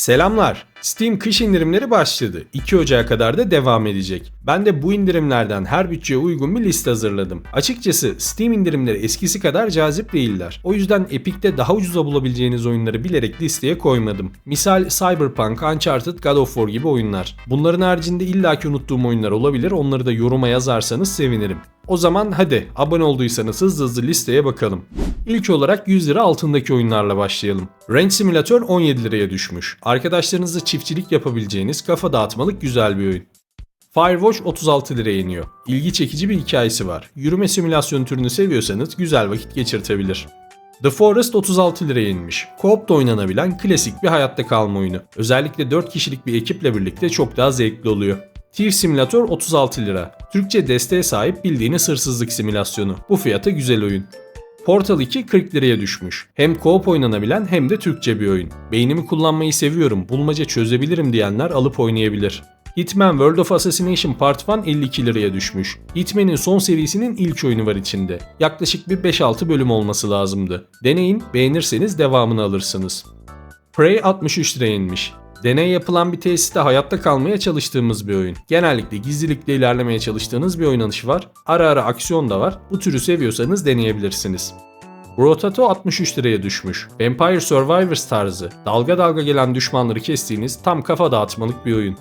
Selamlar. Steam kış indirimleri başladı. 2 Ocağı kadar da devam edecek. Ben de bu indirimlerden her bütçeye uygun bir liste hazırladım. Açıkçası Steam indirimleri eskisi kadar cazip değiller. O yüzden Epic'te daha ucuza bulabileceğiniz oyunları bilerek listeye koymadım. Misal Cyberpunk, Uncharted, God of War gibi oyunlar. Bunların haricinde illaki unuttuğum oyunlar olabilir. Onları da yoruma yazarsanız sevinirim. O zaman hadi abone olduysanız hızlı hızlı listeye bakalım. İlk olarak 100 lira altındaki oyunlarla başlayalım. Range Simulator 17 liraya düşmüş. Arkadaşlarınızla çiftçilik yapabileceğiniz kafa dağıtmalık güzel bir oyun. Firewatch 36 liraya iniyor. İlgi çekici bir hikayesi var. Yürüme simülasyon türünü seviyorsanız güzel vakit geçirtebilir. The Forest 36 liraya inmiş. Co-op'ta oynanabilen klasik bir hayatta kalma oyunu. Özellikle 4 kişilik bir ekiple birlikte çok daha zevkli oluyor. Thief Simulator 36 lira. Türkçe desteğe sahip bildiğiniz hırsızlık simülasyonu. Bu fiyata güzel oyun. Portal 2 40 liraya düşmüş. Hem co-op oynanabilen hem de Türkçe bir oyun. Beynimi kullanmayı seviyorum, bulmaca çözebilirim diyenler alıp oynayabilir. Hitman World of Assassination Part 1 52 liraya düşmüş. Hitman'in son serisinin ilk oyunu var içinde. Yaklaşık bir 5-6 bölüm olması lazımdı. Deneyin, beğenirseniz devamını alırsınız. Prey 63 liraya inmiş. Deney yapılan bir tesiste hayatta kalmaya çalıştığımız bir oyun. Genellikle gizlilikle ilerlemeye çalıştığınız bir oynanış var. Ara ara aksiyon da var. Bu türü seviyorsanız deneyebilirsiniz. Rotato 63 liraya düşmüş. Vampire Survivors tarzı, dalga dalga gelen düşmanları kestiğiniz tam kafa dağıtmalık bir oyun.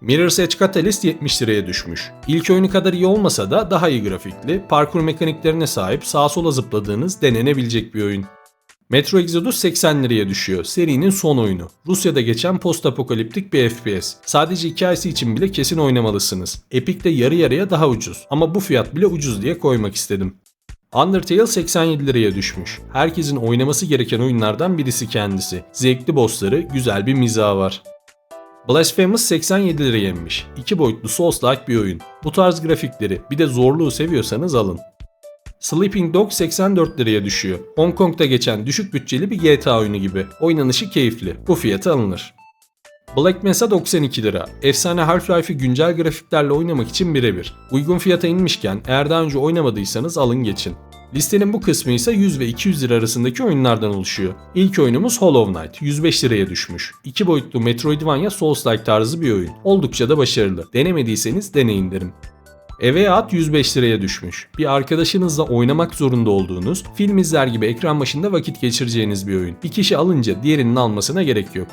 Mirror's Edge Catalyst 70 liraya düşmüş. İlk oyunu kadar iyi olmasa da daha iyi grafikli, parkur mekaniklerine sahip sağa sola zıpladığınız denenebilecek bir oyun. Metro Exodus 80 liraya düşüyor. Serinin son oyunu. Rusya'da geçen post apokaliptik bir FPS. Sadece hikayesi için bile kesin oynamalısınız. Epic'te yarı yarıya daha ucuz. Ama bu fiyat bile ucuz diye koymak istedim. Undertale 87 liraya düşmüş. Herkesin oynaması gereken oyunlardan birisi kendisi. Zevkli bossları, güzel bir mizahı var. Blasphemous 87 liraya inmiş. İki boyutlu Souls-like bir oyun. Bu tarz grafikleri bir de zorluğu seviyorsanız alın. Sleeping Dog 84 liraya düşüyor. Hong Kong'da geçen düşük bütçeli bir GTA oyunu gibi. Oynanışı keyifli. Bu fiyata alınır. Black Mesa 92 lira. Efsane Half-Life'ı güncel grafiklerle oynamak için birebir. Uygun fiyata inmişken eğer daha önce oynamadıysanız alın geçin. Listenin bu kısmı ise 100 ve 200 lira arasındaki oyunlardan oluşuyor. İlk oyunumuz Hollow Knight, 105 liraya düşmüş. İki boyutlu Metroidvania Souls-like tarzı bir oyun. Oldukça da başarılı. Denemediyseniz deneyin derim. Eve at 105 liraya düşmüş. Bir arkadaşınızla oynamak zorunda olduğunuz, film izler gibi ekran başında vakit geçireceğiniz bir oyun. Bir kişi alınca diğerinin almasına gerek yok.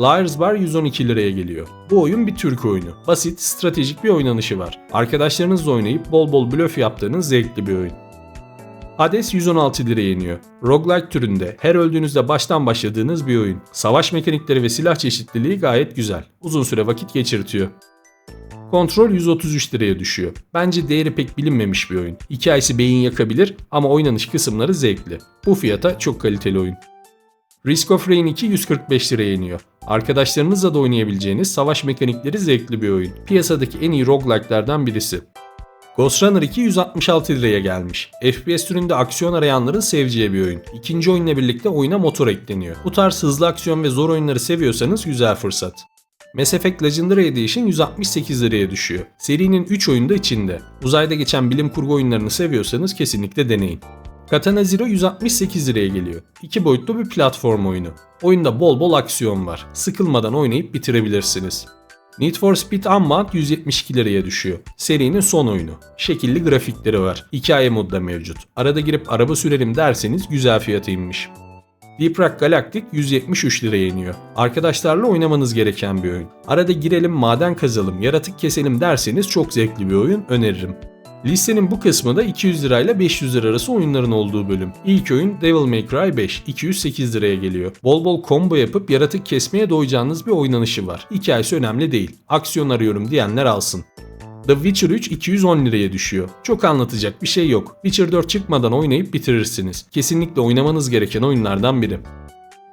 Liars Bar 112 liraya geliyor. Bu oyun bir Türk oyunu. Basit, stratejik bir oynanışı var. Arkadaşlarınızla oynayıp bol bol blöf yaptığınız zevkli bir oyun. Hades 116 liraya iniyor. Roguelike türünde her öldüğünüzde baştan başladığınız bir oyun. Savaş mekanikleri ve silah çeşitliliği gayet güzel. Uzun süre vakit geçirtiyor. Kontrol 133 liraya düşüyor. Bence değeri pek bilinmemiş bir oyun. Hikayesi beyin yakabilir ama oynanış kısımları zevkli. Bu fiyata çok kaliteli oyun. Risk of Rain 2 145 liraya iniyor. Arkadaşlarınızla da oynayabileceğiniz savaş mekanikleri zevkli bir oyun. Piyasadaki en iyi roguelike'lardan birisi. Ghost Runner 2 166 liraya gelmiş. FPS türünde aksiyon arayanların seveceği bir oyun. İkinci oyunla birlikte oyuna motor ekleniyor. Bu tarz hızlı aksiyon ve zor oyunları seviyorsanız güzel fırsat. Mass Effect Legendary Edition 168 liraya düşüyor. Serinin 3 oyunu da içinde. Uzayda geçen bilim kurgu oyunlarını seviyorsanız kesinlikle deneyin. Katana Zero 168 liraya geliyor. İki boyutlu bir platform oyunu. Oyunda bol bol aksiyon var. Sıkılmadan oynayıp bitirebilirsiniz. Need for Speed Unbound 172 liraya düşüyor. Serinin son oyunu. Şekilli grafikleri var. Hikaye modda mevcut. Arada girip araba sürelim derseniz güzel fiyatı inmiş. Deep Rock Galactic 173 liraya iniyor. Arkadaşlarla oynamanız gereken bir oyun. Arada girelim maden kazalım, yaratık keselim derseniz çok zevkli bir oyun öneririm. Listenin bu kısmı da 200 lirayla 500 lira arası oyunların olduğu bölüm. İlk oyun Devil May Cry 5, 208 liraya geliyor. Bol bol combo yapıp yaratık kesmeye doyacağınız bir oynanışı var. Hikayesi önemli değil. Aksiyon arıyorum diyenler alsın. The Witcher 3 210 liraya düşüyor. Çok anlatacak bir şey yok. Witcher 4 çıkmadan oynayıp bitirirsiniz. Kesinlikle oynamanız gereken oyunlardan biri.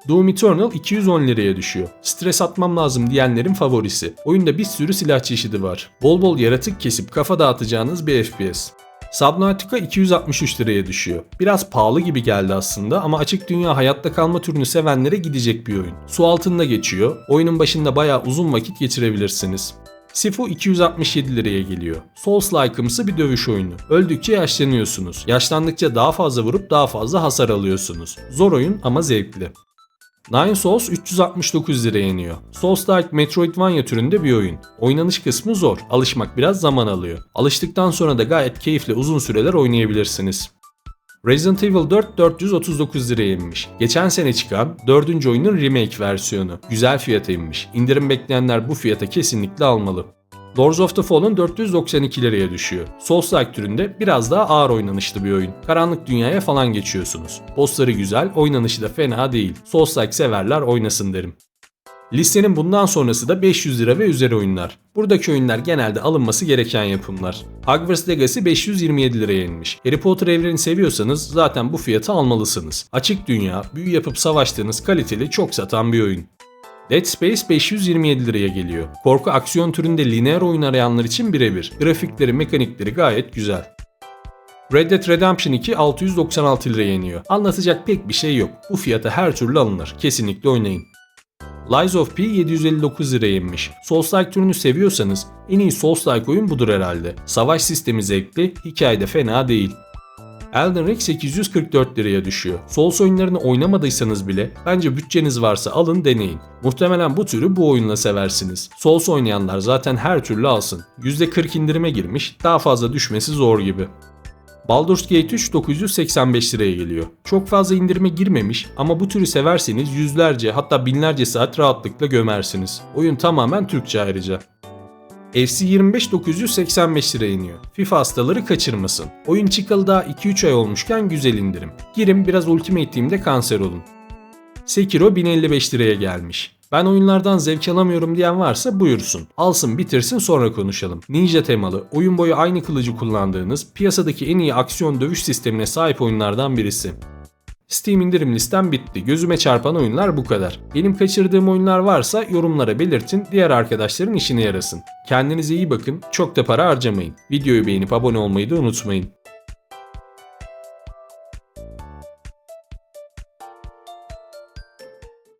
Doom Eternal 210 liraya düşüyor. Stres atmam lazım diyenlerin favorisi. Oyunda bir sürü silah çeşidi var. Bol bol yaratık kesip kafa dağıtacağınız bir FPS. Subnautica 263 liraya düşüyor. Biraz pahalı gibi geldi aslında ama açık dünya hayatta kalma türünü sevenlere gidecek bir oyun. Su altında geçiyor. Oyunun başında bayağı uzun vakit geçirebilirsiniz. Sifu 267 liraya geliyor. Souls-like'ımsı bir dövüş oyunu. Öldükçe yaşlanıyorsunuz. Yaşlandıkça daha fazla vurup daha fazla hasar alıyorsunuz. Zor oyun ama zevkli. Nine Souls 369 liraya iniyor. Souls-like Metroidvania türünde bir oyun. Oynanış kısmı zor, alışmak biraz zaman alıyor. Alıştıktan sonra da gayet keyifli uzun süreler oynayabilirsiniz. Resident Evil 4 439 liraya inmiş. Geçen sene çıkan 4. oyunun remake versiyonu. Güzel fiyata inmiş. İndirim bekleyenler bu fiyata kesinlikle almalı. Lords of the Fallen 492 liraya düşüyor. Souls-like türünde biraz daha ağır oynanışlı bir oyun. Karanlık dünyaya falan geçiyorsunuz. Bossları güzel, oynanışı da fena değil. Souls-like severler oynasın derim. Listenin bundan sonrası da 500 lira ve üzeri oyunlar. Buradaki oyunlar genelde alınması gereken yapımlar. Hogwarts Legacy 527 liraya inmiş. Harry Potter evrenini seviyorsanız zaten bu fiyatı almalısınız. Açık dünya, büyü yapıp savaştığınız kaliteli çok satan bir oyun. Dead Space 527 liraya geliyor. Korku aksiyon türünde lineer oyun arayanlar için birebir. Grafikleri, mekanikleri gayet güzel. Red Dead Redemption 2 696 liraya iniyor. Anlatacak pek bir şey yok. Bu fiyata her türlü alınır. Kesinlikle oynayın. Lies of P 759 liraya inmiş. Souls-like türünü seviyorsanız en iyi Souls-like oyun budur herhalde. Savaş sistemi zevkli, hikayede fena değil. Elden Ring 844 liraya düşüyor. Souls oyunlarını oynamadıysanız bile bence bütçeniz varsa alın deneyin. Muhtemelen bu türü bu oyunla seversiniz. Souls oynayanlar zaten her türlü alsın. %40 indirime girmiş, daha fazla düşmesi zor gibi. Baldur's Gate 3 985 liraya geliyor. Çok fazla indirime girmemiş ama bu türü severseniz yüzlerce hatta binlerce saat rahatlıkla gömersiniz. Oyun tamamen Türkçe ayrıca. FC 25 985 liraya iniyor. FIFA hastaları kaçırmasın. Oyun çıkalı daha 2-3 ay olmuşken güzel indirim. Girin biraz Ultimate Team'de kanser olun. Sekiro 1055 liraya gelmiş. Ben oyunlardan zevk alamıyorum diyen varsa buyursun. Alsın bitirsin sonra konuşalım. Ninja temalı, oyun boyu aynı kılıcı kullandığınız, piyasadaki en iyi aksiyon dövüş sistemine sahip oyunlardan birisi. Steam indirim listem bitti. Gözüme çarpan oyunlar bu kadar. Benim kaçırdığım oyunlar varsa yorumlara belirtin, diğer arkadaşların işine yarasın. Kendinize iyi bakın, çok da para harcamayın. Videoyu beğenip abone olmayı da unutmayın.